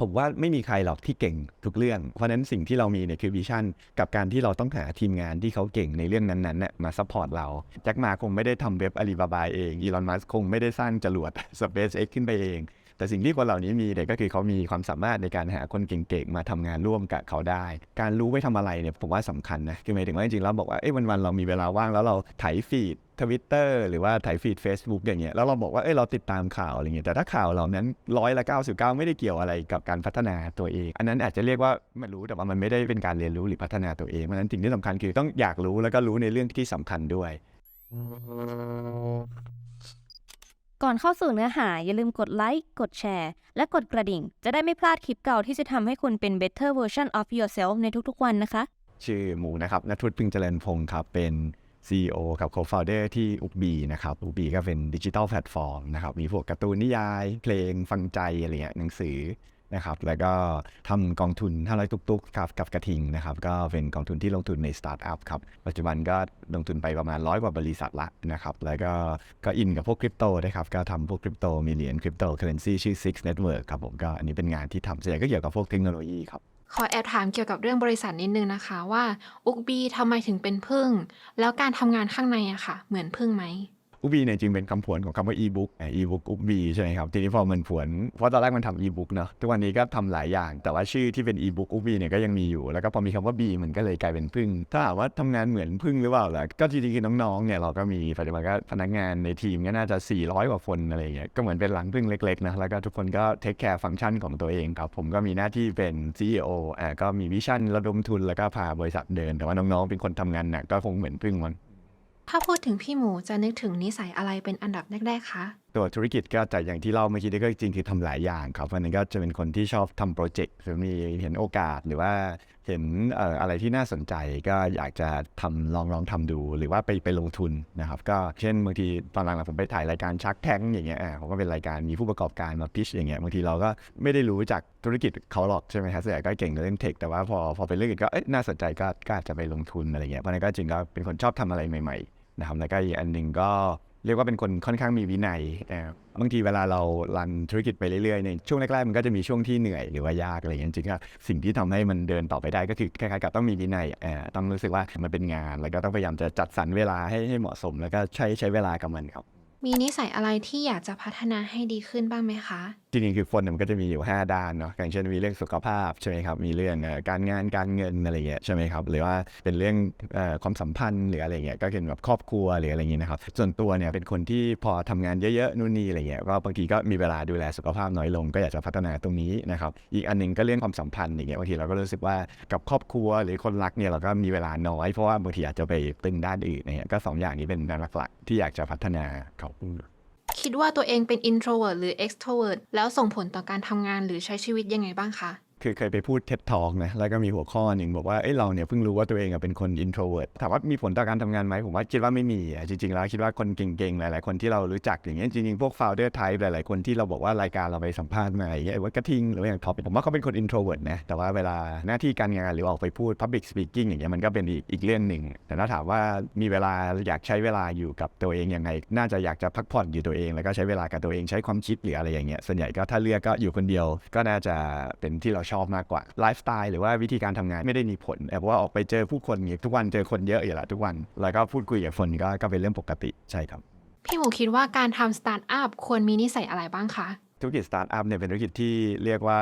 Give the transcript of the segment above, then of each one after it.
ผมว่าไม่มีใครหรอกที่เก่งทุกเรื่อง เพราะนั้นสิ่งที่เรามีเนี่ยคือวิชั่น กับการที่เราต้องหาทีมงานที่เขาเก่งในเรื่องนั้นๆน่ะมาซัพพอร์ตเรา แจ็คมาคงไม่ได้ทำเว็บอาลีบาบาเองอีลอนมัสคงไม่ได้สร้างจรวด SpaceX ขึ้นไปเอง แต่สิ่งที่คนเหล่านี้มีเนี่ยก็คือเขามีความสามารถในการหาคนเก่งๆ มาทำงานร่วมกับเขาได้ การรู้ไว้ทำอะไรเนี่ยผมว่าสำคัญนะคือหมายถึงว่าจริงๆแล้วบอกว่าเอ้ยวันๆเรามีเวลาว่างแล้วเราไถฟีด ทวิตเตอร์หรือว่าไถฟีด Facebook อย่างเงี้ยแล้วเราบอกว่าเอ้ยเราติดตามข่าวอะไรเงี้ยแต่ถ้าข่าวเหล่านั้นร้อยละ99 ไม่ได้เกี่ยวอะไรกับการพัฒนาตัวเอง อันนั้นอาจจะเรียกว่าไม่รู้แต่ว่ามันไม่ได้เป็นการเรียนรู้หรือพัฒนาตัวเองเพราะฉะนั้นสิ่งที่สำคัญคือต้องอยากรู้แล้วก็รู้ในเรื่องที่สำคัญด้วย ก่อนเข้าสู่เนื้อหาอย่าลืมกดไลค์กดแชร์ และกดกระดิ่ง จะได้ไม่พลาดคลิปเก่าที่จะทำให้คุณเป็น better version of yourself ในทุกๆวันนะคะ ชื่อหมูนะครับนัทวุฒิพึงเจริญพงศ์ครับเป็น CEO กับ Co-founder ที่อุบีนะครับอุบีก็เป็นดิจิทัลแพลตฟอร์มนะครับมีพวกการ์ตูนนิยาย เพลงฟังใจอะไรเงี้ยหนังสือนะครับแล้วก็ทำกองทุน500ตุกๆครับกับกระทิงนะครับก็เป็นกองทุนที่ลงทุนในสตาร์ทอัพครับปัจจุบันก็ลงทุนไปประมาณร้อยกว่าบริษัทละนะครับแล้วก็ก็อินกับพวกคริปโตด้วยครับก็ทำพวกคริปโตมีเหรียญคริปโตเคอเรนซีชื่อ Six Network ครับผมก็อันนี้เป็นงานที่ทำส่วนใหญ่ก็เกี่ยวกับพวกเทคโนโลยีครับ ขอแอบถามเกี่ยวกับเรื่องบริษัทนิดนึงนะคะว่าอุกบีทำไมถึงเป็นพึ่ง แล้วการทำงานข้างในอะค่ะ เหมือนพึ่งไหม อุบีเนี่ยจริงเป็นคำผวนของคำว่า e-book อะ e-book อุบีใช่ไหมครับทีนี้พอมันผวนเพราะตอนแรกมันทำ e-book เนอะทุกวันนี้ก็ทำหลายอย่าง แต่ว่าชื่อที่เป็น e-book อุบีเนี่ยก็ยังมีอยู่ แล้วก็พอมีคำว่า b มันก็เลยกลายเป็นพึ่ง ถ้าถามว่าทำงานเหมือนพึ่งหรือเปล่าล่ะก็จริงๆคือน้องๆเนี่ยเราก็มีปัจจุบันก็พนักงานในทีมก็น่าจะ 400 กว่าคนอะไรอย่างเงี้ยก็เหมือนเป็นหลังพึ่งเล็กๆนะแล้วก็ทุกคนก็เทคแคร์ฟังก์ชันของตัวเองครับผมก็มีหน้าที่เป็น CEO อ่าก็มีวิชั่นระดมทุนแล้วก็พาบริษัทเดิน แต่ว่าน้องๆเป็นคนทำงานหนักก็คงเหมือนพึ่งมัน ถ้าพูดถึงพี่หมูจะนึกถึงนิสัยอะไรเป็นอันดับแรกๆคะ ตัวธุรกิจก็จากอย่างที่เล่าเมื่อกี้นี่ก็จริงคือทำหลายอย่างครับวันนี้ก็จะเป็นคนที่ชอบทำโปรเจกต์หรือมีเห็นโอกาสหรือว่าเห็นเอ่ออะไรที่น่าสนใจก็อยากจะทำลองลองทำดู หรือว่าไปไปลงทุนนะครับก็เช่นบางทีตอนหลังๆผมไปถ่ายรายการชักแท้งอย่างเงี้ยอ่าผมก็เป็นรายการมีผู้ประกอบการมาพิชอย่างเงี้ยบางทีเราก็ไม่ได้รู้จากธุรกิจเขาหรอกใช่ไหมครับส่วนใหญ่ก็เก่งเรื่องเทคแต่ว่าพอพอเป็นเรื่องอื่นก็เอ๊ะน่าสนใจก็ก็อาจจะไปลงทุนอะไรเงี้ยเพราะฉะนั้นก็จริงก็เป็นคนชอบทำอะไรใหม่ ๆ นะครับแล้วก็อีกอันหนึ่งก็เรียกว่าเป็นคนค่อนข้างมีวินัยนะครับบางทีเวลาเรารันธุรกิจไปเรื่อยๆในช่วงแรกๆมันก็จะมีช่วงที่เหนื่อยหรือว่ายากอะไรอย่างเงี้จริงๆสิ่งที่ทำให้มันเดินต่อไปได้ก็คือคล้ายๆกับต้องมีวินัยเออต้องรู้สึกว่ามันเป็นงาน แล้วก็ต้องพยายามจะจัดสรรเวลาให้ให้เหมาะสม แล้วก็ใช้ใช้เวลากับมันครับ มีนิสัยอะไรที่อยากจะพัฒนาให้ดีขึ้นบ้างไหมคะจริงๆคือคนเนี่ยมันก็จะมีอยู่ 5 ด้านเนาะอย่างเช่นมีเรื่องสุขภาพใช่ไหมครับ มีเรื่องการงานการเงินอะไรเงี้ยใช่ไหมครับ หรือว่าเป็นเรื่องอความสัมพันธ์หรืออะไรเงี้ยก็เป็นแบบครอบครัวหรืออะไรเงี้ยนะครับส่วนตัวเนี่ยเป็นคนที่พอทำงานเยอะๆนู่นนี่อะไรเงี้ยก็บางทีก็มีเวลาดูแลสุขภาพน้อยลง ก็อยากจะพัฒนาตรงนี้นะครับอีกอันหนึงก็เรื่องความสัมพันธ์อย่างเงี้ยบางทีเราก็รู้สึกว่ากับครอบครัวหรือคนรักเนี่ยเราก็มีเวลาน้อยเพราะว่าบางทีอาจจะไปตึงด้านอื่นเนี่ยก็สองอย่างนี้เป็นด้านหลักๆที่อยากจะพัฒนาครับ คิดว่าตัวเองเป็น introvert หรือ extrovert แล้วส่งผลต่อการทำงานหรือใช้ชีวิตยังไงบ้างคะ คือเคยไปพูด TED Talk นะแล้วก็มีหัวข้อหนึ่งบอกว่าเอ้ยเราเนี่ยเพิ่งรู้ว่าตัวเองเป็นคน introvert ถามว่ามีผลต่อการทำงานไหมผมว่าคิดว่าไม่มีจริงๆแล้วคิดว่าคนเก่งๆ หลายๆ คนที่เรารู้จักอย่างเงี้ยจริงๆ พวก founder type หลายๆ คนที่เราบอกว่ารายการเราไปสัมภาษณ์มาอย่างเงี้ยว่ากระทิงหรืออย่างท็อปผมว่าเขาเป็นคน introvert นะแต่ว่าเวลาหน้าที่การงานหรือออกไปพูด public speaking อย่างเงี้ยมันก็เป็นอีกอีกเรื่องหนึ่งแต่ถ้าถามว่ามีเวลาอยากใช้เวลาอยู่กับตัวเองยังไง น่าจะอยากจะพักผ่อนอยู่ตัวเอง แล้วก็ใช้เวลากับตัวเองใช้ความคิดหรืออะไรอย่างเงี้ยส่วนใหญ่ก็ถ้าเลือกก็อยู่คนเดียวก็น่าจะเป็นที่เราชอบมากกว่าไลฟ์สไตล์หรือว่าวิธีการทำงานไม่ได้มีผลแอบว่าออกไปเจอผู้คนอย่างเนี่ยทุกวันเจอคนเยอะอยู่และทุกวัน แล้วก็พูดคุยกับคนก็ก็เป็นเรื่องปกติใช่ครับ พี่หมูคิดว่าการทำสตาร์ทอัพควรมีนิสัยอะไรบ้างคะ ธุรกิจสตาร์ทอัพเนี่ยเป็นธุรกิจที่เรียกว่า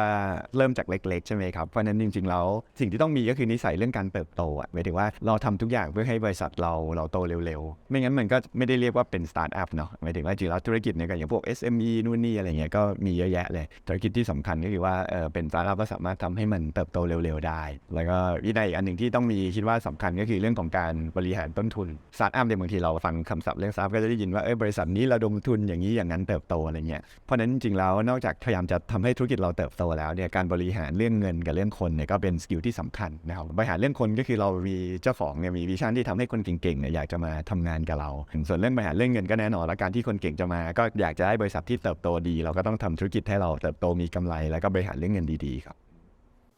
เริ่มจากเล็กๆ ใช่ไหมครับ เพราะฉะนั้นจริงๆแล้วสิ่งที่ต้องมีก็คือนิสัยเรื่องการเติบโตอะหมายถึงว่าเราทำทุกอย่างเพื่อให้บริษัทเราเราโตเร็วๆ ไม่งั้นมันก็ไม่ได้เรียกว่าเป็นสตาร์ทอัพเนาะหมายถึงว่าจริงๆแล้วธุรกิจเนี่ยก็อย่างพวก SME นู่นนี่อะไรเงี้ยก็มีเยอะแยะเลย ธุรกิจที่สำคัญก็คือว่าเออเป็นสตาร์ทอัพก็สามารถทำให้มันเติบโตเร็วๆได้ แล้วก็วินัยอีกอันหนึ่งที่ต้องมีคิดว่าสำคัญก็คือเรื่องของการบริหารต้นทุนสตาร์ทอัพเนี่ยบางทีเราฟังคำศัพท์เรื่องสตาร์ทก็จะได้ยินว่าเออบริษัทนี้ระดมทุนอย่างนี้อย่างนั้นเติบโตอะไรเงี้ยเพราะนั้นจริงๆแล้วนอกจากพยายามจะทำให้ธุรกิจเราเติบโตแล้วเนี่ยการบริหารเรื่องเงินกับเรื่องคนเนี่ยก็เป็นสกิลที่สำคัญนะครับบริหารเรื่องคนก็คือเรามีเจ้าของเนี่ยมีวิชั่นที่ทำให้คนเก่งๆเนี่ยอยากจะมาทำงานกับเรา ส่วนเรื่องบริหารเรื่องเงินก็แน่นอนและการที่คนเก่งจะมา ก็อยากจะให้บริษัทที่เติบโตดี เราก็ต้องทำธุรกิจให้เราเติบโตมีกำไร แล้วก็บริหารเรื่องเงินดีๆครับ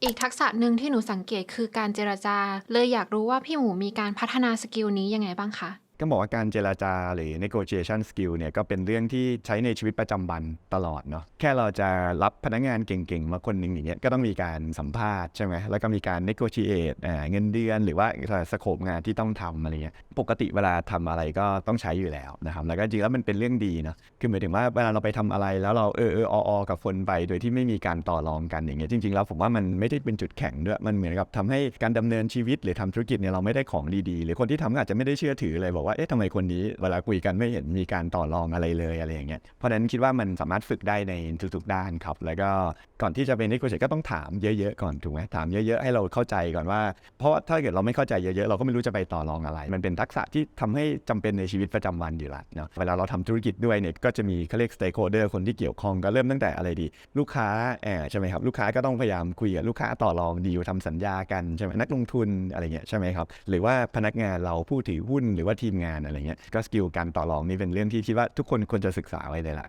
อีกทักษะหนึ่งที่หนูสังเกตคือการเจรจา เลยอยากรู้ว่าพี่หมูมีการพัฒนาสกิลนี้ยังไงบ้างคะ ก็บอกว่าการเจราจาหรือ negotiation skill เนี่ยก็เป็นเรื่องที่ใช้ในชีวิตประจำวันตลอดเนาะแค่เราจะรับพนักงานเก่งๆ มาคนหนึ่งอย่างเงี้ยก็ต้องมีการสัมภาษณ์ใช่ไหมแล้วก็มีการ negotiate อ่าเงินเดือนหรือว่าสโคปงานที่ต้องทำอะไรเงี้ยปกติเวลาทำอะไรก็ต้องใช้อยู่แล้วนะครับแล้วก็จริงแล้วมันเป็นเรื่องดีเนาะคือหมายถึงว่าเวลาเราไปทำอะไรแล้วเราเออเออออกับคนไปโดยที่ไม่มีการต่อรองกันอย่างเงี้ยจริงๆแล้วผมว่ามันไม่ได้เป็นจุดแข็งด้วยมันเหมือนกับทำให้การดำเนินชีวิตหรือทำธุรกิจเนี่ยเราไม่ได้ของดีๆ หรือคนที่ทำก็อาจจะไม่ได้เชื่อถือเลยบอกว่าเอ๊ะทำไมคนนี้เวลาคุยกันไม่เห็นมีการต่อรองอะไรเลยอะไรอย่างเงี้ยเพราะฉะนั้นคิดว่ามันสามารถฝึกได้ในทุกๆด้านครับ แล้วก็ก่อนที่จะเป็นนิโคเชก็ต้องถามเยอะๆก่อนถูกไหมถามเยอะๆให้เราเข้าใจก่อนว่า เพราะว่าถ้าเกิดเราไม่เข้าใจเยอะๆเราก็ไม่รู้จะไปต่อรองอะไร มันเป็นทักษะที่ทำให้จำเป็นในชีวิตประจำวันอยู่และเนาะเวลาเราทำธุรกิจด้วยเนี่ยก็จะมีเขาเรียก stakeholder คนที่เกี่ยวข้องก็เริ่มตั้งแต่อะไรดี ลูกค้าแอบใช่ไหมครับลูกค้าก็ต้องพยายามคุยกับลูกค้าต่อรองดีลทำสัญญากันใช่ไหมนักลงทุนอะไรเงี้ยใช่ไหมครับหรือว่าพนักงานเราผู้ถือหุ้นหรือว่าทีมงานอะไรเงี้ยก็สกิลการต่อรองนี่เป็นเรื่องที่คิดว่าทุกคนควรจะศึกษาไว้เลยล่ะ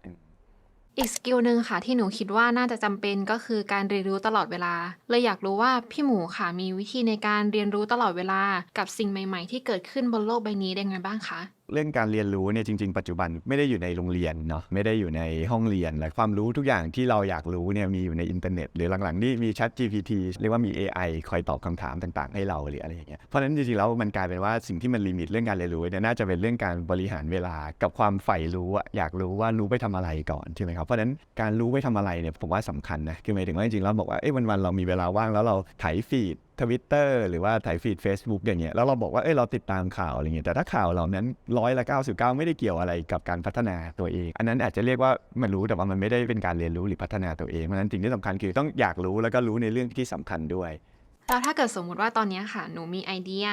อีกสกิลหนึ่งค่ะที่หนูคิดว่าน่าจะจำเป็นก็คือการเรียนรู้ตลอดเวลาเลยอยากรู้ว่าพี่หมูค่ะมีวิธีในการเรียนรู้ตลอดเวลา กับสิ่งใหม่ ๆ ที่เกิดขึ้นบนโลกใบนี้ได้ไงบ้างคะ เรื่องการเรียนรู้เนี่ยจริง ๆ ปัจจุบันไม่ได้อยู่ในโรงเรียนเนาะไม่ได้อยู่ในห้องเรียนและความรู้ทุกอย่างที่เราอยากรู้เนี่ยมีอยู่ในอินเทอร์เน็ต หรือหลังๆนี่มี Chat GPT เรียกว่ามี AI คอยตอบคำถามต่างๆ ให้เราหรืออะไรอย่างเงี้ยเพราะฉะนั้นจริงๆแล้วมันกลายเป็นว่าสิ่งที่มันลิมิตเรื่องการเรียนรู้เนี่ยน่าจะเป็นเรื่องการบริหารเวลากับความใฝ่รู้อะอยากรู้ว่ารู้ไปทำอะไรก่อนใช่ไหมครับเพราะฉะนั้นการรู้ไปทำอะไรเนี่ยผมว่าสำคัญนะคือหมายถึงว่าจริงๆแล้วบอกว่าเอ้ยวันๆเรามีเวลาว่างแล้วเราไถฟีด ทวิตเตอร์หรือว่าถ่ายฟีด Facebook อย่างเงี้ยแล้วเราบอกว่าเอ้ยเราติดตามข่าวอะไรเงี้ยแต่ถ้าข่าวเหล่านั้นร้อยละ99ไม่ได้เกี่ยวอะไรกับการพัฒนาตัวเอง อันนั้นอาจจะเรียกว่ามันรู้แต่ว่ามันไม่ได้เป็นการเรียนรู้หรือพัฒนาตัวเองเพราะฉะนั้นสิ่งที่สำคัญคือต้องอยากรู้แล้วก็รู้ในเรื่องที่สำคัญด้วยแล้วถ้าเกิดสมมุติว่าตอนนี้ค่ะ หนูมีไอเดีย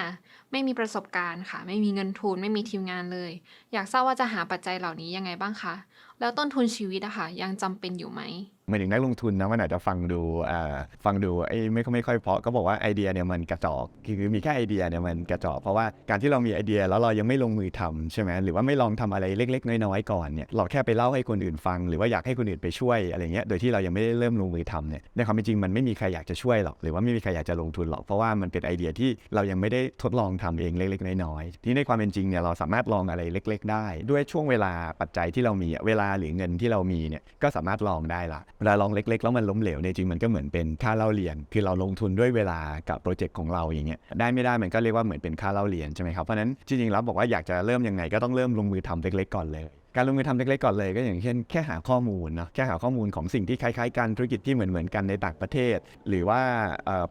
ไม่มีประสบการณ์ค่ะ ไม่มีเงินทุน ไม่มีทีมงานเลย อยากทราบว่าจะหาปัจจัยเหล่านี้ยังไงบ้างคะ แล้วต้นทุนชีวิตอะค่ะ ยังจำเป็นอยู่ไหม หมายถึงนักลงทุนนะมันอาจจะฟังดูอ่าฟังดูไอ้ไม่ค่อยไม่ค่อยเพราะก็บอกว่าไอเดียเนี่ยมันกระจอกคือมีแค่ไอเดียเนี่ยมันกระจอกเพราะว่าการที่เรามีไอเดียแล้วเรายังไม่ลงมือทำใช่ไหมหรือว่าไม่ลองทำอะไรเล็ก ๆ น้อยๆก่อนเนี่ยเราแค่ไปเล่าให้คนอื่นฟัง หรือว่าอยากให้คนอื่นไปช่วยอะไรเงี้ยโดยที่เรายังไม่ได้เริ่มลงมือทำเนี่ยในความเป็นจริงมันไม่มีใครอยากจะช่วยหรอกหรือว่าไม่มีใครอยากจะลงทุนหรอกเพราะว่ามันเป็นไอเดียที่เรายังไม่ได้ทดลองทำเองเล็ก ๆ น้อยๆที่ในความเป็นจริงเนี่ยเราสามารถลองอะไรเล็ก ๆ ได้ ด้วยช่วงเวลาปัจจัยที่เรามีเวลาหรือเงินที่เรามีเนี่ยก็สามารถลองได้ละเวลาลองเล็กๆ แล้วมันล้มเหลวเนี่ยจริงมันก็เหมือนเป็นค่าเล่าเรียน คือเราลงทุนด้วยเวลากับโปรเจกต์ของเราอย่างเงี้ยได้ไม่ได้มันก็เรียกว่าเหมือนเป็นค่าเล่าเรียนใช่ไหมครับเพราะฉะนั้นจริงๆแล้วบอกว่าอยากจะเริ่มยังไงก็ต้องเริ่มลงมือทำเล็กๆก่อนเลย การลงมือทำเล็กๆก่อนเลยก็อย่างเช่นแค่หาข้อมูลเนาะแค่หาข้อมูลของสิ่งที่คล้ายๆกันธุรกิจที่เหมือนๆกันในต่างประเทศ หรือว่า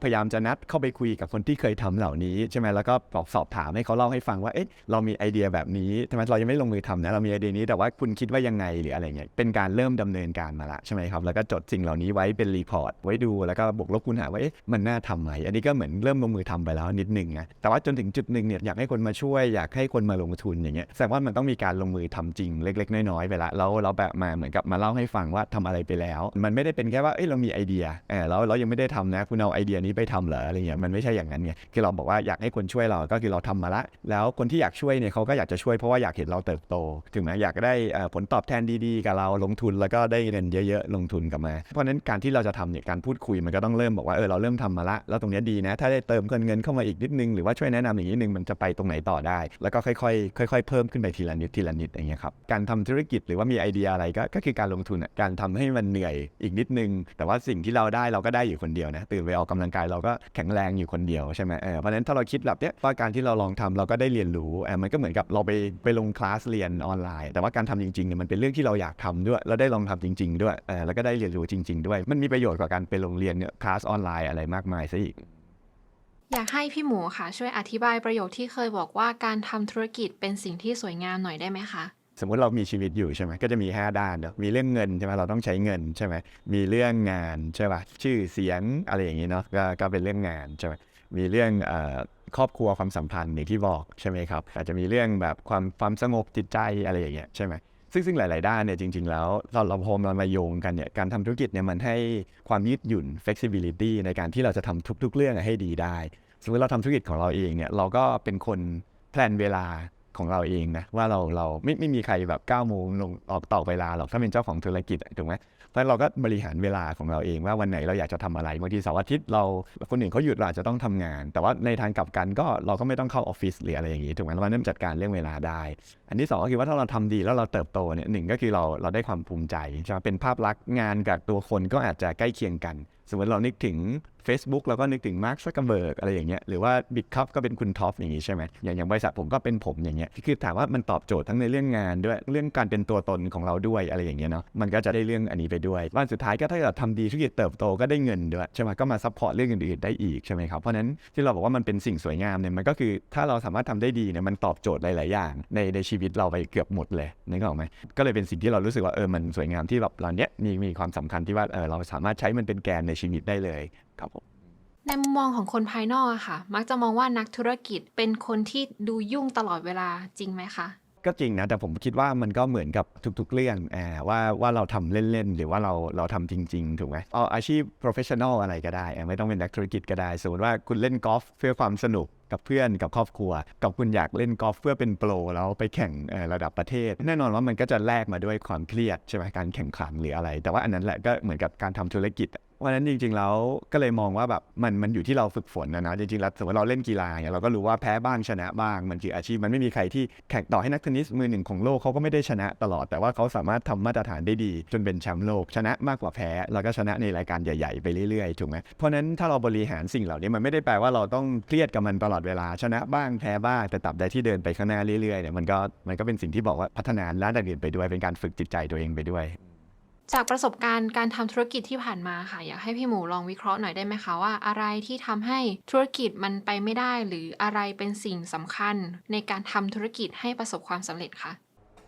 พยายามจะนัดเข้าไปคุยกับคนที่เคยทำเหล่านี้ใช่ไหมแล้วก็บอกสอบถามให้เขาเล่าให้ฟังว่าเอ๊ะเรามีไอเดียแบบนี้ทำไมเรายังไม่ลงมือทำนะเรามีไอเดียนี้แต่ว่าคุณคิดว่ายังไงหรืออะไรเงี้ยเป็นการเริ่มดำเนินการมาละใช่ไหมครับแล้วก็จดสิ่งเหล่านี้ไว้เป็นรีพอร์ตไว้ดูแล้วก็บวกลบคูณหารว่าเอ๊ะมันน่าทำไหมอันนี้ก็เหมือนเริ่มลงมือทำไปแล้วนิดหนึ่งนะแต่ว่าจนถึงจุดหนึ่งเนี่ยอยากให้คนมาช่วยอยากให้คนมาลงทุนอย่างเงี้ยแสดงว่ามันต้องมีการลงมือทำจริงเล็ก ๆ น้อยๆไปละแล้วเราแบบมาเหมือนกับมาเล่าให้ฟังว่าทำอะไรไปแล้ว มันไม่ได้เป็นแค่ว่าเอ้ยเรามีไอเดียเออแล้วเรายังไม่ได้ทำนะ คุณเอาไอเดียนี้ไปทำเหรออะไรเงี้ยมันไม่ใช่อย่างนั้นไงคือเราบอกว่าอยากให้คนช่วยเราก็คือเราทำมาละ แล้วคนที่อยากช่วยเนี่ยเขาก็อยากจะช่วยเพราะว่าอยากเห็นเราเติบโต ถึงแม้อยากได้ผลตอบแทนดีๆ กับเราลงทุนแล้วก็ได้เงินเยอะๆลงทุนกลับมา เพราะนั้นการที่เราจะทำเนี่ยการพูดคุยมันก็ต้องเริ่มบอกว่าเออเราเริ่มทำมาละแล้วตรงเนี้ยดีนะ ถ้าได้เติมเงินเข้ามาอีกนิดนึงหรือว่าช่วยแนะนำอย่างนี้นึงมันจะไปตรงไหนต่อได้ แล้วก็ค่อยๆค่อย ๆ เพิ่มขึ้นไปทีละนิดทีละนิดอย่างเงี้ยครับการทำธุรกิจหรือว่ามีไอเดียอะไรก็ก็คือการลงทุนอะการทำให้มันเหนื่อยอีกนิดนึง แต่ว่าสิ่งที่เราได้เราก็ได้อยู่คนเดียวนะตื่นไปออกกำลังกายเราก็แข็งแรงอยู่คนเดียวใช่ไหมเออเพราะนั้นถ้าเราคิดแบบเนี้ยว่าการที่เราลองทำเราก็ได้เรียนรู้เออมันก็เหมือนกับเราไปไปลงคลาสเรียนออนไลน์ แต่ว่าการทำจริงๆเนี่ยมันเป็นเรื่องที่เราอยากทำด้วยแล้วได้ลองทำจริง ๆ ด้วยเออแล้วก็ได้เรียนรู้จริง ๆ ด้วย มันมีประโยชน์กว่าการไปลงเรียนเนี่ยคลาสออนไลน์อะไรมากมายซะอีกอยากให้พี่หมูค่ะ ช่วยอธิบายประโยคที่เคยบอกว่าการทำธุรกิจเป็นสิ่งที่สวยงามหน่อยได้ไหมคะ สมมุติเรามีชีวิตอยู่ใช่ไหมก็จะมี 5 ด้านเนอะมีเรื่องเงินใช่ไหมเราต้องใช้เงินใช่ไหมมีเรื่องงานใช่ป่ะชื่อเสียงอะไรอย่างนี้เนาะก็ก็เป็นเรื่องงานใช่ไหมมีเรื่องครอบครัวความสัมพันธ์อย่างที่บอกใช่ไหมครับอาจจะมีเรื่องแบบความความสงบจิตใจอะไรอย่างเงี้ยใช่ไหมซึ่งซึ่งหลาย ๆ ด้านเนี่ยจริง ๆ แล้วเราเราพอมามาโยงกันเนี่ยการทำธุรกิจเนี่ยมันให้ความยืดหยุ่น flexibility ในการที่เราจะทำทุก ๆ เรื่องให้ดีได้ สมมติเราทำธุรกิจของเราเองเนี่ยเราก็เป็นคนแพลนเวลา ของเราเองนะว่าเราเราไม่ไม่มีใครแบบ9ก้าโมงลงออกต่อเวลาหรอกถ้าเป็นเจ้าของธุรกิจถูกไหมเพราะเราก็บริหารเวลาของเราเองว่าวันไหนเราอยากจะทำอะไรบางทีเสาร์อาทิตย์เราคนอื่นเขาหยุดเราอาจจะต้องทำงาน แต่ว่าในทางกลับกันก็เราก็ไม่ต้องเข้าออฟฟิศหรืออะไรอย่างงี้ถูกไหมเราเริ่มจัดการเรื่องเวลาได้ อันที่สองก็คือว่าถ้าเราทำดีแล้วเราเติบโตเนี่ยหนึ่งก็คือเราเราได้ความภูมิใจใช่ไหมเป็นภาพลักษณ์งานกับตัวคนก็อาจจะใกล้เคียงกัน สมมติเรานึกถึง Facebook เราก็นึกถึงมาร์คซักเกอร์เบิร์กอะไรอย่างเงี้ยหรือว่าบิ๊กคัพก็เป็นคุณท็อปอย่างงี้ใช่ไหมอย่างอย่างบริษัทผมก็เป็นผมอย่างเงี้ยคือถามว่ามันตอบโจทย์ทั้งในเรื่องงานด้วยเรื่องการเป็นตัวตนของเราด้วยอะไรอย่างเงี้ยเนาะมันก็จะได้เรื่องอันนี้ไปด้วยวันสุดท้ายก็ถ้าเกิดทำดีธุรกิจเติบโตก็ได้เงินด้วยใช่ไหมก็มาซัพพอร์ตเรื่องอื่นๆได้อีกใช่ไหมครับเพราะนั้นที่เราบอกว่ามันเป็นสิ่งสวยงามเนี่ยมันก็คือถ้าเราสามารถทำได้ดีเนี่ยมันตอบโจทย์หลายๆอย่าง ในในชีวิตเราไปเกือบหมดเลยนึกออกไหมก็เลยเป็นสิ่งที่เรารู้สึกว่าเออมันสวยงามที่แบบเราเนี้ยมีมีความสำคัญที่ว่าเออเราสามารถใช้มันเป็นแกนในชีวิตได้เลยครับผมในมุมมองของคนภายนอกอะค่ะ มักจะมองว่านักธุรกิจเป็นคนที่ดูยุ่งตลอดเวลาจริงไหมคะก็จริงนะ แต่ผมคิดว่ามันก็เหมือนกับทุกๆเรื่องอ่าว่าว่าเราทำเล่นๆ หรือว่าเราเราทำจริง ๆ ถูกไหมเอาอาชีพ professional อะไรก็ได้อ่าไม่ต้องเป็นนักธุรกิจก็ได้ สมมติว่าคุณเล่นกอล์ฟเพื่อความสนุกกับเพื่อนกับครอบครัว กับคุณอยากเล่นกอล์ฟเพื่อเป็นโปรแล้วไปแข่งเอ่อระดับประเทศ แน่นอนว่ามันก็จะแลกมาด้วยความเครียดใช่ไหมการแข่งขันหรืออะไร แต่ว่าอันนั้นแหละก็เหมือนกับการทำธุรกิจอะ วันนั้นจริงๆแล้วก็เลยมองว่าแบบมันมันอยู่ที่เราฝึกฝนนะนะจริงๆแล้วสมมติเราเล่นกีฬาเนี่ยเราก็รู้ว่าแพ้บ้างชนะบ้างมันคืออาชีพมันไม่มีใครที่แข่งต่อให้นักเทนนิสมือหนึ่งของโลกเขาก็ไม่ได้ชนะตลอดแต่ว่าเขาสามารถทำมาตรฐานได้ดี จนเป็นแชมป์โลก ชนะมากกว่าแพ้แล้วก็ชนะในรายการใหญ่ๆไปเรื่อยๆถูกไหมเพราะนั้นถ้าเราบริหารสิ่งเหล่านี้มันไม่ได้แปลว่าเราต้องเครียดกับมันตลอดเวลาชนะบ้างแพ้บ้างแต่ตับใดที่เดินไปข้างหน้าเรื่อยๆเนี่ยมันก็มันก็เป็นสิ่งที่บอกว่าพัฒนาด้านอื่นไปด้วยเป็นการฝึกจิตใจตัวเองไปด้วย จากประสบการณ์การทำธุรกิจที่ผ่านมาค่ะ อยากให้พี่หมูลองวิเคราะห์หน่อยได้ไหมคะว่าอะไรที่ทำให้ธุรกิจมันไปไม่ได้ หรืออะไรเป็นสิ่งสำคัญในการทำธุรกิจให้ประสบความสำเร็จคะ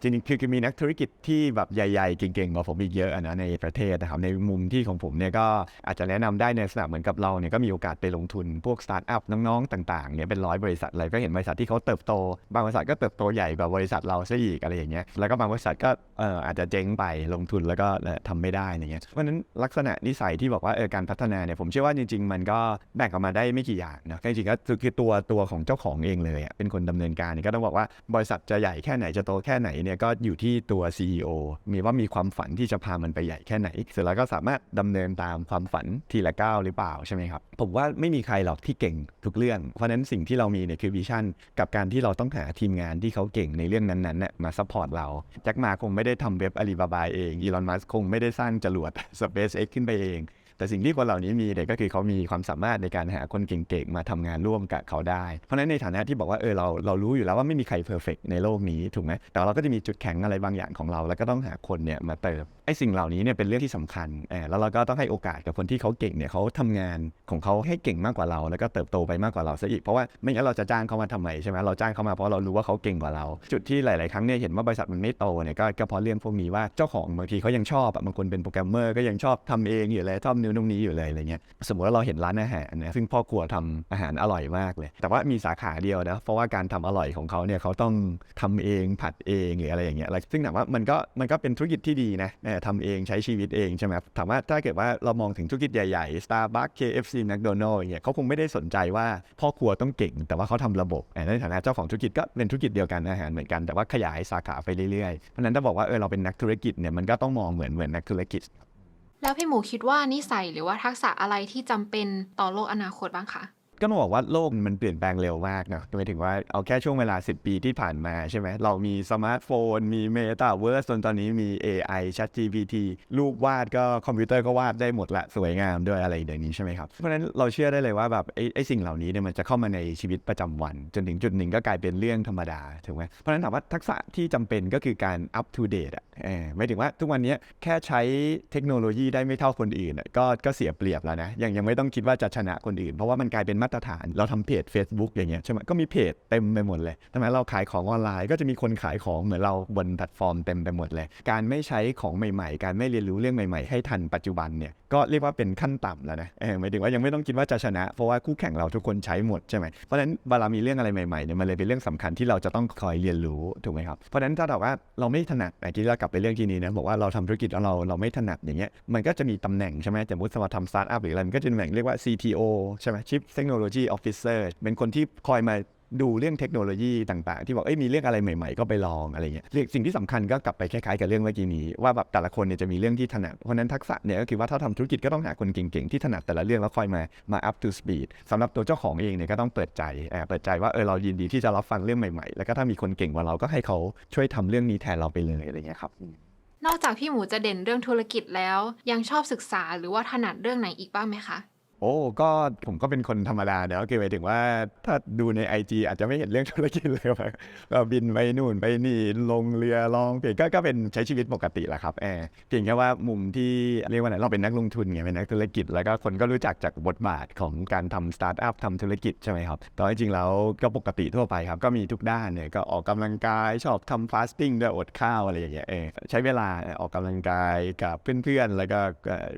จริงๆคือคือมีนักธุรกิจที่แบบใหญ่ๆ เก่งๆกว่าผมอีกเยอะนะในประเทศนะครับในมุมที่ของผมเนี่ยก็อาจจะแนะนำได้ในลักษณะเหมือนกับเราเนี่ยก็มีโอกาสไปลงทุนพวกสตาร์ทอัพน้องๆ ต่างๆเนี่ยเป็นร้อยบริษัทอะไรก็เห็นบริษัทที่เขาเติบโต บางบริษัทก็เติบโตใหญ่กว่าบริษัทเราซะอีกอะไรอย่างเงี้ยแล้วก็บางบริษัทก็เอออาจจะเจ๊งไปลงทุนแล้วก็เอ่อทำไม่ได้อย่างเงี้ยเพราะฉะนั้นลักษณะนิสัยที่บอกว่าเออการพัฒนาเนี่ยผมเชื่อว่าจริง ๆ มันก็แบ่งออกมาได้ไม่กี่อย่างนะจริงๆก็คือคือตัวตัวของเจ้าของเองเลยเป็นคนดำเนินการเนี่ยก็ต้องบอกว่าบริษัทจะใหญ่แค่ไหนจะโตแค่ไหนเนี่ยก็อยู่ที่ตัว CEO มีว่ามีความฝันที่จะพามันไปใหญ่แค่ไหน เสร็จแล้วก็สามารถดำเนินตามความฝันทีละก้าวหรือเปล่าใช่ไหมครับ ผมว่าไม่มีใครหรอกที่เก่งทุกเรื่อง เพราะฉะนั้นสิ่งที่เรามีเนี่ยคือวิชั่นกับการที่เราต้องหาทีมงานที่เขาเก่งในเรื่องนั้นๆน่ะมาซัพพอร์ตเราแจ็คมาคงไม่ได้ทำเว็บอาลีบาบาเองอีลอนมัสคงไม่ได้สร้างจรวด SpaceX ขึ้นไปเอง แต่สิ่งที่คนเหล่านี้มีเนี่ยก็คือเขามีความสามารถในการหาคนเก่งๆมาทำงานร่วมกับเขาได้ เพราะฉะนั้นในฐานะที่บอกว่าเออเราเรารู้อยู่แล้วว่าไม่มีใครเพอร์เฟกในโลกนี้ถูกไหมแต่เราก็จะมีจุดแข็งอะไรบางอย่างของเรา แล้วก็ต้องหาคนเนี่ยมาเติมไอ้สิ่งเหล่านี้เนี่ยเป็นเรื่องที่สำคัญแล้วเราก็ต้องให้โอกาสกับคนที่เขาเก่งเนี่ยเขาทำงานของเขาให้เก่งมากกว่าเรา แล้วก็เติบโตไปมากกว่าเราซะอีกเพราะว่าไม่งั้นเราจะจ้างเขามาทำไมใช่ไหมเราจ้างเขามาเพราะเรารู้ว่าเขาเก่งกว่าเรา จุดที่หลาย ๆ ครั้งเนี่ยเห็นว่าบริษัทมันไม่โตเนี่ยก็เพราะเรื่องพวกนี้ว่าเจ้าของบางทีเขายังชอบอะบางคนเป็นโปรแกรมเมอร์ก็ยังชอบทำเองอยู่เลยชอบนิ้วตรงนี้อยู่เลยอะไรเงี้ยสมมติว่าเราเห็นร้านอาหารนะซึ่งพ่อครัวทำอาหารอร่อยมากเลย แต่ว่ามีสาขาเดียวนะเพราะว่าการทำอร่อยของเขาเนี่ยเขาต้องทำเองผัดเองหรืออะไรอย่างเงี้ยซึ่งถามว่ามันก็มันก็เป็นธุรกิจที่ดีนะทำเองใช้ชีวิตเองใช่ไหมถามว่าถ้าเกิดว่าเรามองถึงธุรกิจใหญ่ๆ Starbucks KFC McDonald's อย่างเงี้ยเขาคงไม่ได้สนใจว่าพ่อครัวต้องเก่ง แต่ว่าเขาทำระบบในฐานะเจ้าของธุรกิจก็เป็นธุรกิจเดียวกันอาหารเหมือนกันแต่ว่าขยายสาขาไปเรื่อยๆเพราะฉะนั้นถ้าบอกว่าเออเราเป็นนักธุรกิจเนี่ยมันก็ต้องมองเหมือนเหมือนนักธุรกิจ แล้วพี่หมูคิดว่านิสัยหรือว่าทักษะอะไรที่จำเป็นต่อโลกอนาคตบ้างคะ ก็ต้องบอกว่าโลกมันเปลี่ยนแปลงเร็วมากเนาะหมายถึงว่าเอาแค่ช่วงเวลา 10 ปีที่ผ่านมาใช่ไหม เรามีสมาร์ทโฟน มี Metaverse จนตอนนี้มี AI ChatGPT รูปวาดก็คอมพิวเตอร์ก็วาดได้หมดละสวยงามด้วยอะไรเดี๋ยวนี้ใช่ไหมครับ เพราะฉะนั้นเราเชื่อได้เลยว่าแบบไอ้ไอสิ่งเหล่านี้เนี่ยมันจะเข้ามาในชีวิตประจำวัน จนถึงจุดหนึ่งก็กลายเป็นเรื่องธรรมดาถูกไหมเพราะฉะนั้นถามว่าทักษะที่จำเป็นก็คือการ up to date อะเออหมายถึงว่าทุกวันนี้แค่ใช้เทคโนโลยีได้ไม่เท่าคนอื่นก็ก็เสียเปรียบแล้วนะยังยังไม่ต้องคิดว่าจะชนะคนอื่น เพราะว่ามันกลายเป็นมาตรฐาน เราทำเพจ Facebook อย่างเงี้ยใช่ไหมก็มีเพจเต็มไปหมดเลยทำไมเราขายของออนไลน์ ก็จะมีคนขายของเหมือนเราบนแพลตฟอร์มเต็มไปหมดเลย การไม่ใช้ของใหม่ๆ การไม่เรียนรู้เรื่องใหม่ๆ ให้ทันปัจจุบันเนี่ย ก็เรียกว่าเป็นขั้นต่ำแล้วนะเออหมายถึงว่ายังไม่ต้องคิดว่าจะชนะ เพราะว่าคู่แข่งเราทุกคนใช้หมดใช่ไหมเพราะฉะนั้นเวลามีเรื่องอะไรใหม่ๆเนี่ยมันเลยเป็นเรื่องสำคัญที่เราจะต้องคอยเรียนรู้ถูกไหมครับเพราะฉะนั้นถ้าบอกว่าเราไม่ถนัดแต่ที่เรากลับไปเรื่องที่นี้นะบอกว่าเราทำธุรกิจแล้วเราเราไม่ถนัดอย่างเงี้ยมันก็จะมีตำแหน่งใช่ไหมสมมติสมมติทำสตาร์ทอัพหรืออะไรมันก็จะมีตำแหน่งเรียกว่า CTO ใช่ไหม Chief Technology Officer เป็นคนที่คอยมา ดูเรื่องเทคโนโลยีต่างๆ ที่บอกเอ้ยมีเรื่องอะไรใหม่ๆ ก็ไปลองอะไรเงี้ยเรื่องสิ่งที่สำคัญก็กลับไปคล้ายๆกับเรื่องเมื่อกี้นี้ว่าแบบแต่ละคนเนี่ยจะมีเรื่องที่ถนัดเพราะนั้นทักษะเนี่ยก็คือว่าถ้าทำธุรกิจก็ต้องหาคนเก่งๆ ที่ถนัดแต่ละเรื่องแล้วคอยมามา up to speed สำหรับตัวเจ้าของเองเนี่ยก็ต้องเปิดใจเอ่อเปิดใจว่าเออเรายินดีที่จะรับฟังเรื่องใหม่ๆ แล้วก็ถ้ามีคนเก่งกว่าเราก็ให้เขาช่วยทำเรื่องนี้แทนเราไปเลยอะไรเงี้ยครับนอกจากพี่หมูจะเด่นเรื่องธุรกิจแล้ว ยังชอบศึกษาหรือว่าถนัดเรื่องไหนอีกบ้างไหมคะ โอ้ก็ผมก็เป็นคนธรรมดาเนอะคือหมายถึงว่าถ้าดูใน IG อาจจะไม่เห็นเรื่องธุรกิจเลยว่าบินไปนู่นไปนี่ลงเรือลองเปลี่ยนก็ก็เป็นใช้ชีวิตปกติแหละครับแอร์เพียงแค่ว่ามุมที่เรียกว่าไหนเราเป็นนักลงทุนไงเป็นนักธุรกิจ แล้วก็คนก็รู้จักจากบทบาทของการทำสตาร์ทอัพทำธุรกิจใช่ไหมครับแตอนจริงๆแล้วก็ปกติทั่วไปครับก็มีทุกด้านเนี่ยก็ออกกำลังกายชอบทำฟาสติ้งด้วยอดข้าวอะไรอย่างเงี้ยเออใช้เวลาออกกำลังกายกับเพื่อนๆแล้วก็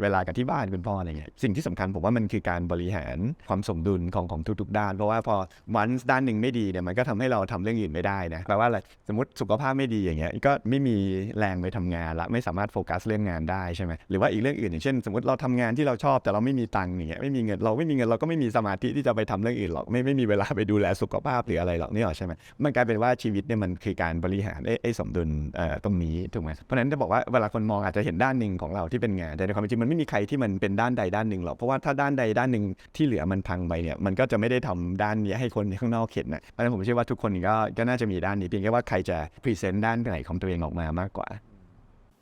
เวลากับที่บ้านคุณพ่ออะไรเงี้ยสิ่งที่สำคัญผมว่ามันคือการบริหารความสมดุลของของทุก ๆ ด้าน เพราะว่าพอวันด้านหนึ่งไม่ดีเนี่ยมันก็ทำให้เราทำเรื่องอื่นไม่ได้นะแปลว่าอะไรสมมติสุขภาพไม่ดีอย่างเงี้ยก็ไม่มีแรงไปทำงานละไม่สามารถโฟกัสเรื่องงานได้ใช่ไหมหรือว่าอีกเรื่องอื่นอย่างเช่น สมมติเราทำงานที่เราชอบแต่เราไม่มีตังค์อย่างเงี้ยไม่มีเงินเราไม่มีเงินเราก็ไม่มีสมาธิที่จะไปทำเรื่องอื่นหรอกไม่ไม่มีเวลาไปดูแลสุขภาพหรืออะไรหรอกนี่หรอใช่ไหมมันกลายเป็นว่าชีวิตเนี่ยมันคือการบริหารไอ้ไอ้สมดุลเอ่อตรงนี้ถูกไหมเพราะฉะนั้นจะบอกว่าเวลาคนมองอาจจะเห็นด้านหนึ่งของเราที่เป็นงานแต่ในความเป็นจริงมันไม่มีใครที่มันเป็นด้านใดด้านหนึ่งหรอกเพราะว่าถ้าด้านใดด้านหนึ่งที่เหลือมันพังไปเนี่ยมันก็จะไม่ได้ทำด้านนี้ให้คนข้างนอกเห็นนะเพราะฉะนั้นผมเชื่อว่าทุกคนก็ก็น่าจะมีด้านนี้เพียงแค่ว่าใครจะพรีเซนต์ด้านไหนของตัวเองออกมามากกว่า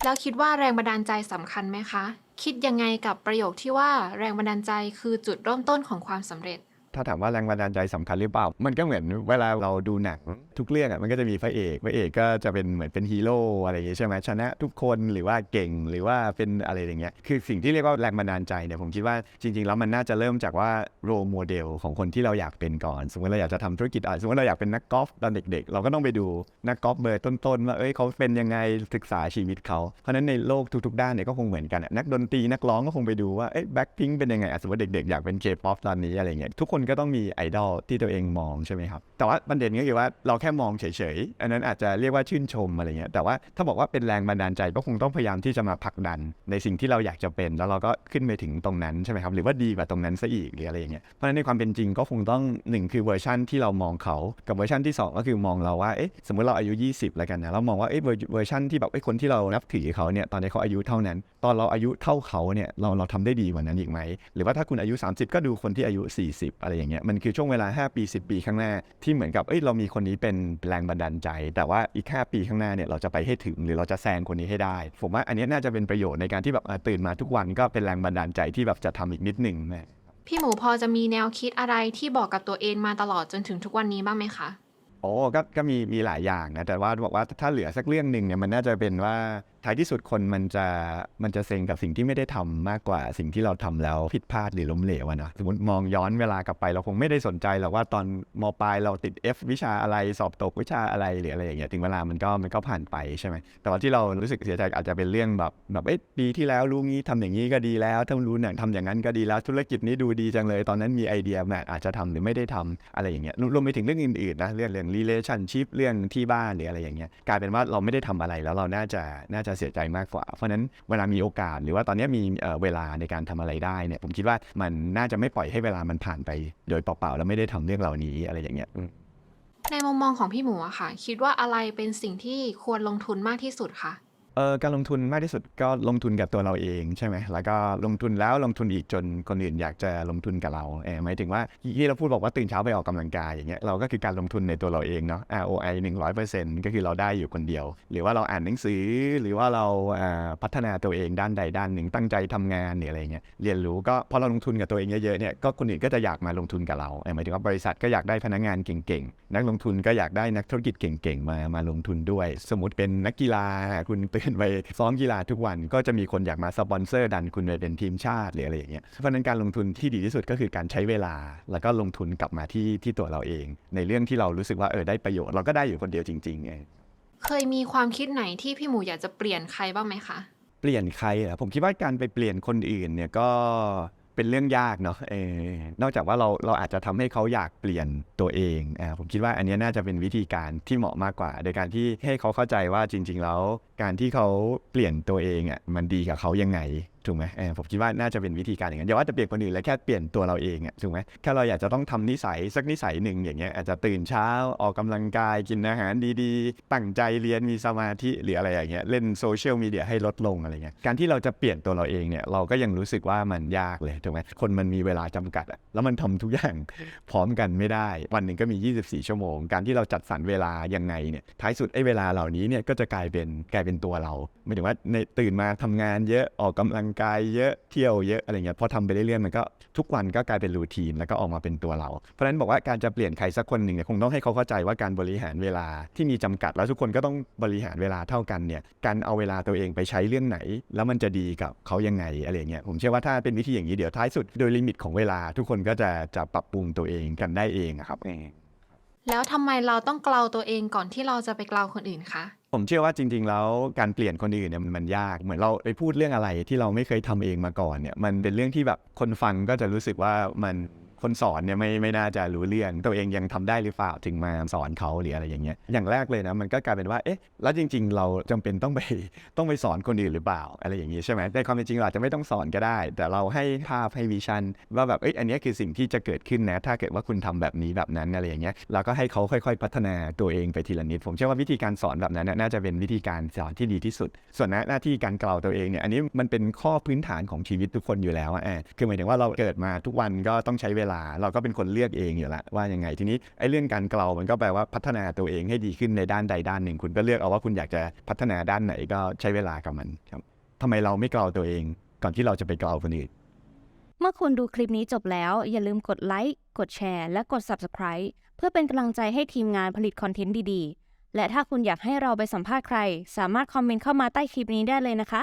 แล้วคิดว่าแรงบันดาลใจสำคัญไหมคะ คิดยังไงกับประโยคที่ว่าแรงบันดาลใจคือจุดเริ่มต้นของความสำเร็จ ถ้าถามว่าแรงบันดาลใจสำคัญหรือเปล่า มันก็เหมือนเวลาเราดูหนัง ทุกเรื่องอะมันก็จะมีพระเอกพระเอกก็จะเป็นเหมือนเป็นฮีโร่อะไรอย่างเงี้ยใช่ไหมชนะทุกคนหรือว่าเก่งหรือว่าเป็นอะไรอย่างเงี้ยคือสิ่งที่เรียกว่าแรงบันดาลใจเนี่ยผมคิดว่าจริง ๆ แล้วมันน่าจะเริ่มจากว่าโรโมเดลของคนที่เราอยากเป็นก่อน สมมติเราอยากจะทำธุรกิจอะสมมติเราอยากเป็นนักกอล์ฟตอนเด็ก ๆ เราก็ต้องไปดูนักกอล์ฟเบอร์ต้นๆว่าเอ้ยเขาเป็นยังไงศึกษาชีวิตเขาเพราะนั้นในโลกทุกๆด้านเนี่ยก็คงเหมือนกันนักดนตรีนักร้องก็คงไปดูว่าเอ้ยแบ็คพิงเป็นยังไงสมมติเด็กๆอยากเป็นเคป๊อปตอนนี้อะไรเงี้ยทุกคนก็ต้องมีไอดอลที่ตัวเองมองใช่ไหมครับแต่ว่าประเด็นก็คือว่าเราแค่ค่มองเฉยๆ อันนั้นอาจจะเรียกว่าชื่นชมอะไรเงี้ย แต่ว่าถ้าบอกว่าเป็นแรงบันดาลใจก็คงต้องพยายามที่จะมาผลักดัน ในสิ่งที่เราอยากจะเป็น แล้วเราก็ขึ้นไปถึงตรงนั้นใช่ไหมครับ หรือว่าดีกว่าตรงนั้นซะอีกหรืออะไรเงี้ย เพราะฉะนั้นในความเป็นจริงก็คงต้องหนึ่งคือเวอร์ชันที่เรามองเขา กับเวอร์ชันที่สองก็คือมองเราว่า เอ๊ะ สมมติเราอายุ 20 แล้วกันนะ เรามองว่า เอ๊ะ เวอร์ชันที่แบบไอ้คนที่เรานับถือเขาเนี่ย ตอนนี้เขาอายุเท่านั้น ตอนเราอายุเท่าเขาเนี่ย เราเราทำได้ดีกว่านั้นอีกไหม หรือว่าถ้าคุณอายุ 30 ก็ดูคนที่อายุ 40 อะไรอย่างเงี้ย มันคือช่วงเวลา 5 ปี 10 ปีข้างหน้าที่เหมือนกับเอ้ยเรามีคนนี้เป็นแรงบันดาลใจ แต่ว่าอีก5ปีข้างหน้าเนี่ยเราจะไปให้ถึงหรือเราจะแซงคนนี้ให้ได้ ผมว่าอันเนี้ยน่าจะเป็นประโยชน์ในการที่แบบอะตื่นมาทุกวันก็เป็นแรงบันดาลใจที่แบบจะทำอีกนิดหนึ่งนะพี่หมูพอจะมีแนวคิดอะไรที่บอกกับตัวเองมาตลอดจนถึงทุกวันนี้บ้างไหมคะโอ้ก็ก็มีมีหลายอย่างนะแต่ว่าบอกว่าถ้าเหลือสักเรื่องหนึ่งเนี่ยมันน่าจะเป็นว่า ท้ายที่สุดคนมันจะมันจะเซ็งกับสิ่งที่ไม่ได้ทำมากกว่าสิ่งที่เราทำแล้วผิดพลาดหรือล้มเหลวอะนะสมมติมองย้อนเวลากลับไป เราคงไม่ได้สนใจหรอกว่าตอนมปลายเราติด F วิชาอะไรสอบตกวิชาอะไรหรืออะไรอย่างเงี้ยถึงเวลามันก็มันก็ผ่านไปใช่ไหมแต่ว่าที่เรารู้สึกเสียใจอาจจะเป็นเรื่องแบบแบบเอ้ยปีที่แล้วรู้งี้ทำอย่างนี้ก็ดีแล้วถ้ารู้เนี่ยทำอย่างนั้นก็ดีแล้วธุรกิจนี้ดูดีจังเลย ตอนนั้นมีไอเดียแมทอาจจะทำหรือไม่ได้ทำอะไรอย่างเงี้ยรวมรวมไปถึงเรื่องอื่นๆนะเรื่องเรื่อง relationship เรื่องที่บ้านหรืออะไรอย่างเงี้ยกลายเป็นว่าเราไม่ได้ทำอะไรแล้วเราน่าจะน่าจะเสียใจมากกว่า เพราะฉะนั้นเวลามีโอกาสหรือว่าตอนนี้มีเอ่อเวลาในการทำอะไรได้เนี่ยผมคิดว่ามันน่าจะไม่ปล่อยให้เวลามันผ่านไป โดยเปล่าๆแล้วไม่ได้ทำเรื่องเหล่านี้อะไรอย่างเงี้ยอืมในมุมมองของพี่หมูอะค่ะ คิดว่าอะไรเป็นสิ่งที่ควรลงทุนมากที่สุดคะ เออการลงทุนมากที่สุดก็ลงทุนกับตัวเราเองใช่ไหมแล้วก็ลงทุนแล้วลงทุนอีกจนคนอื่นอยากจะลงทุนกับเราเออหมายถึงว่าที่เราพูดบอกว่าตื่นเช้าไปออกกำลังกายอย่างเงี้ยเราก็คือการลงทุนในตัวเราเองเนาะ ROI 100%ก็คือเราได้อยู่คนเดียว หรือว่าเราอ่านหนังสือหรือว่าเราอ่าพัฒนาตัวเองด้านใดด้านหนึ่งตั้งใจทำงานหรืออะไรเงี้ยเรียนรู้ก็พอเราลงทุนกับตัวเองเยอะๆเนี่ยก็คนอื่นก็จะอยากมาลงทุนกับเราเออหมายถึงว่าบริษัทก็อยากได้พนักงานเก่งๆนักลงทุนก็อยากได้นักธุรกิจเก่งๆมามาลงทุนด้วย สมมติเป็นนักกีฬาคุณตื่นไปซ้อมกีฬาทุกวัน ก็จะมีคนอยากมาสปอนเซอร์ดันคุณไปเป็นทีมชาติหรืออะไรอย่างเงี้ยเพราะฉะนั้นการลงทุนที่ดีที่สุดก็คือการใช้เวลา แล้วก็ลงทุนกลับมาที่ที่ตัวเราเอง ในเรื่องที่เรารู้สึกว่าเออได้ประโยชน์เราก็ได้อยู่คนเดียวจริงๆไงเคยมีความคิดไหนที่พี่หมูอยากจะเปลี่ยนใครบ้างไหมคะเปลี่ยนใครเหรอผมคิดว่าการไปเปลี่ยนคนอื่นเนี่ยก็ เป็นเรื่องยากเนาะเออนอกจากว่าเราเราอาจจะทำให้เขาอยากเปลี่ยนตัวเองอ่าผมคิดว่าอันนี้น่าจะเป็นวิธีการที่เหมาะมากกว่า โดยการที่ให้เขาเข้าใจว่าจริง ๆ แล้วการที่เขาเปลี่ยนตัวเองอะมันดีกับเขายังไงถูกไหมเออผมคิดว่าน่าจะเป็นวิธีการอย่างนั้นอย่าว่าจะเปลี่ยนคนอื่นเลยแค่เปลี่ยนตัวเราเองอะถูกไหมแค่เราอยากจะต้องทำนิสัยสักนิสัยหนึ่งอย่างเงี้ยอาจจะตื่นเช้าออกกำลังกายกินอาหารดีๆ ตั้งใจเรียนมีสมาธิหรืออะไรอย่างเงี้ยเล่นโซเชียลมีเดียให้ลดลงอะไรเงี้ยการที่เราจะเปลี่ยนตัวเราเองเนี่ยเราก็ยังรู้สึกว่ามันยากเลยถูกไหมคนมันมีเวลาจำกัดอะแล้วมันทำทุกอย่างพร้อมกันไม่ได้ วันหนึ่งก็มี 24 ชั่วโมง การที่เราจัดสรรเวลายังไงเนี่ยท้ายสุดไอ้เวลาเหล่านี้เนี่ยก็จะกลายเป็นกลายเป็นตัวเราไม่ถึงว่าในตื่นมาทำงานเยอะออกกำลังกายเยอะเที่ยวเยอะอะไรเงี้ยพอทำไปเรื่อยๆมันก็ทุกวันก็กลายเป็นรูทีนแล้วก็ออกมาเป็นตัวเรา เพราะฉะนั้นบอกว่าการจะเปลี่ยนใครสักคนหนึ่งเนี่ยคงต้องให้เขาเข้าใจว่าการบริหารเวลาที่มีจำกัดแล้วทุกคนก็ต้องบริหารเวลาเท่ากันเนี่ยการเอาเวลาตัวเองไปใช้เรื่องไหน แล้วมันจะดีกับเขายังไงอะไรเงี้ยผมเชื่อว่าถ้าเป็นวิธีอย่างนี้เดี๋ยวท้ายสุดโดยลิมิตของเวลา ทุกคนก็จะจะปรับปรุงตัวเองกันได้เองครับแล้วทำไมเราต้องเกลาตัวเองก่อนที่เราจะไปเกลาคนอื่นคะ ผมเชื่อว่าจริง ๆ แล้วการเปลี่ยนคนอื่นเนี่ยมันยากเหมือนเราไปพูดเรื่องอะไรที่เราไม่เคยทำเองมาก่อนเนี่ยมันเป็นเรื่องที่แบบคนฟังก็จะรู้สึกว่ามัน คนสอนเนี่ยไม่ไม่น่าจะรู้เรื่อง ตัวเองยังทำได้หรือเปล่าถึงมาสอนเขาหรืออะไรอย่างเงี้ยอย่างแรกเลยนะมันก็กลายเป็นว่าเอ๊ะแล้วจริง ๆ เราจำเป็นต้องไปต้องไปสอนคนอื่นหรือเปล่าอะไรอย่างงี้ใช่ไหมแต่ความเป็นจริงเราอาจจะไม่ต้องสอนก็ได้ แต่เราให้ภาพให้วิชั่นว่าแบบเอ้ยอันนี้คือสิ่งที่จะเกิดขึ้นนะ ถ้าเกิดว่าคุณทำแบบนี้แบบนั้นอะไรอย่างเงี้ยเราก็ให้เขาค่อย ๆ พัฒนาตัวเองไปทีละนิดผมเชื่อว่าวิธีการสอนแบบนั้นน่ะน่าจะเป็นวิธีการสอนที่ดีที่สุด ส่วนหน้าที่การกล่าวตัวเองเนี่ยอันนี้มันเป็นข้อพื้นฐานของชีวิตทุกคนอยู่แล้วอะคือหมายถึงว่าเราเกิดมาทุกวันก็ต้องใช้เวลาเราก็เป็นคนเลือกเองอยู่แล้วว่ายังไงทีนี้ไอ้เรื่องการเกลามันก็แปลว่าพัฒนาตัวเองให้ดีขึ้นในด้านใดด้านหนึ่ง คุณก็เลือกเอาว่าคุณอยากจะพัฒนาด้านไหนก็ใช้เวลากับมันครับทำไมเราไม่เกลาตัวเอง ก่อนที่เราจะไปเกลาคนอื่นเมื่อคุณดูคลิปนี้จบแล้ว อย่าลืมกดไลค์กดแชร์และกด Subscribe เพื่อเป็นกำลังใจให้ทีมงานผลิตคอนเทนต์ดีๆ และถ้าคุณอยากให้เราไปสัมภาษณ์ใคร สามารถคอมเมนต์เข้ามาใต้คลิปนี้ได้เลยนะคะ